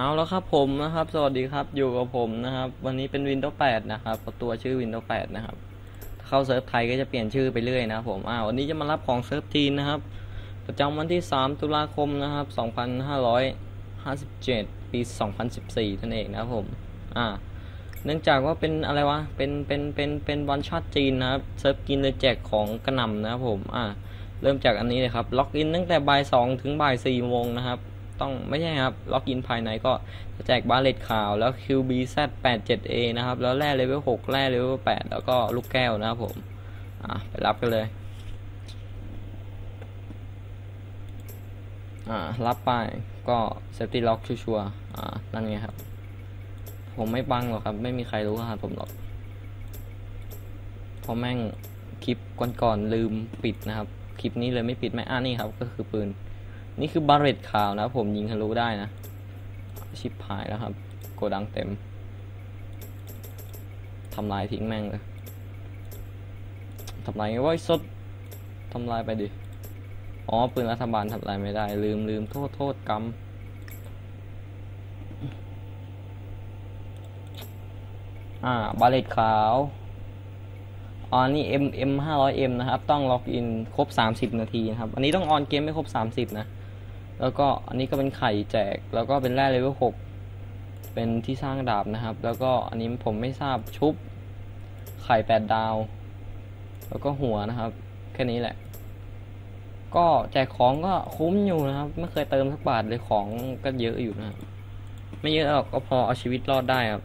แล้วครับผมนะครับ สวัสดีครับอยู่กับผมนะครับ วันนี้เป็น Windows 8 นะครับตัวชื่อ Windows 8 นะครับ เข้าเซิร์ฟไทยก็จะเปลี่ยนชื่อไปเรื่อยนะครับผมอ่าวันนี้จะมารับของเซิร์ฟจีนนะครับ ประจำวันที่ 3 ตุลาคมนะครับ 2557 ปี 2014 นั่นเองนะครับผมอ่าเนื่องจากว่าเป็นอะไรวะเป็นเป็นเป็นเป็นวันชาติจีนนะครับเซิร์ฟกินเลยแจกของกระหน่ำนะครับผมอ่าเริ่มจากอันนี้เลยครับล็อกอินตั้งแต่บ่าย2ถึงบ่าย4โมงนะครับ ต้องไม่ใช่ครับ ล็อกอินภายในก็จะแจกบาเลตขาวแล้ว QBZ87A นะครับ แล้วแร่เลเวล6แร่เลเวล8แล้วก็ลูกแก้วนะครับผมอะไปรับกันเลยอ่ารับไปก็เซฟตี้ล็อกชัวร์อ่านั่นไงครับ ผมไม่บังหรอกครับ ไม่มีใครรู้รหัสผมหรอกเพราะแม่งคลิปก่อนๆลืมปิดนะครับ คลิปนี้เลยไม่ปิดไม่อ่านี่ครับ ก็คือปืน นี่คือบาเรตขาวนะผมยิงทะลุได้นะ ชิปหายแล้วครับ โกดังเต็มทำลายทิ้งแม่งเลยทำลายไวะไอ้สดทำลายไปดิ อ๋อ ปืนรัฐบาลทำลายไม่ได้ ลืมลืมโทษโทษกรรม อ่า บาเลตขาว อ๋อ นี่ M M 500 M นะครับ ต้องล็อกอินครบ 30 นาทีนะครับ อันนี้ต้องออนเกมไม่ครบ 30 นะ แล้วก็อันนี้ก็เป็นไข่แจก แล้วก็เป็นแร่เลเวล6เป็นที่สร้างดาบนะครับ แล้วก็อันนี้ผมไม่ทราบชุบ ไข่8ดดาว แล้วก็หัวนะครับ แค่นี้แหละ ก็แจกของก็คุ้มอยู่นะครับ ไม่เคยเติมสักบาทเลยของก็เยอะอยู่นะครับไม่เยอะหรอกก็พอเอาชีวิตรอดได้ครับ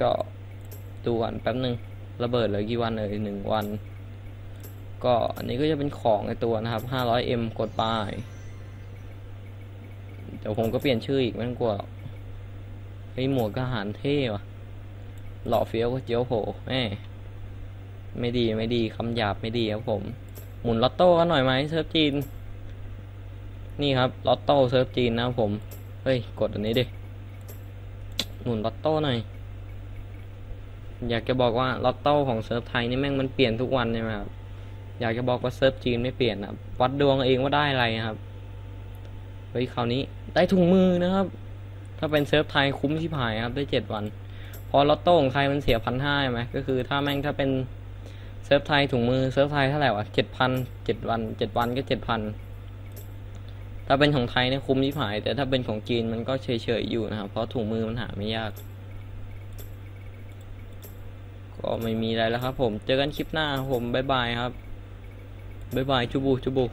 ก็ดูก่อนแป๊บหนึ่งระเบิดเลยกี่วันเลยหนึ่งวัน ก็อันนี้ก็จะเป็นของในตัวนะครับ 500M กดป้าย เดี๋ยวผมก็เปลี่ยนชื่ออีกไม่ต้องกลัวหรอกไอหมวกทหารเท่ว่ะ หล่อเฟี้ยวก็เจียวโผแม่ไม่ดีไม่ดีคำหยาบไม่ดีครับผม หมุนลอตโต้กันหน่อยไหมเซิร์ฟจีน นี่ครับลอตโต้เซิร์ฟจีนนะครับผม เฮ้ย กดอันนี้ดิ หมุนลอตโต้หน่อย อยากจะบอกว่าลอตโต้ของเซิร์ฟไทยนี่แม่งมันเปลี่ยนทุกวันใช่ไหมครับ อยากจะบอกว่าเซิร์ฟจีนไม่เปลี่ยนนะวัดดวงเองว่าได้อะไรนะครับ เฮ้ยคราวนี้ได้ถุงมือนะครับ ถ้าเป็นเซิร์ฟไทยคุ้มที่ผายครับ ได้เจ็ดวัน พอลอตโต้ของไทยมันเสียพันห้าไหมก็คือถ้าแม่งถ้าเป็นเซิร์ฟไทยถุงมือเซิร์ฟไทยเท่าไหร่วะเจ็ดพันเจ็ดวันเจ็ดวันก็เจ็ดพันถ้าเป็นของไทยเนี่ยคุ้มที่ผาย แต่ถ้าเป็นของจีนมันก็เฉยๆอยู่นะครับ เพราะถุงมือมันหาไม่ยาก ก็ไม่มีอะไรแล้วครับ ผม เจอกันคลิปหน้าผมบ๊ายบายครับบ๊ายบายจูบูจูบู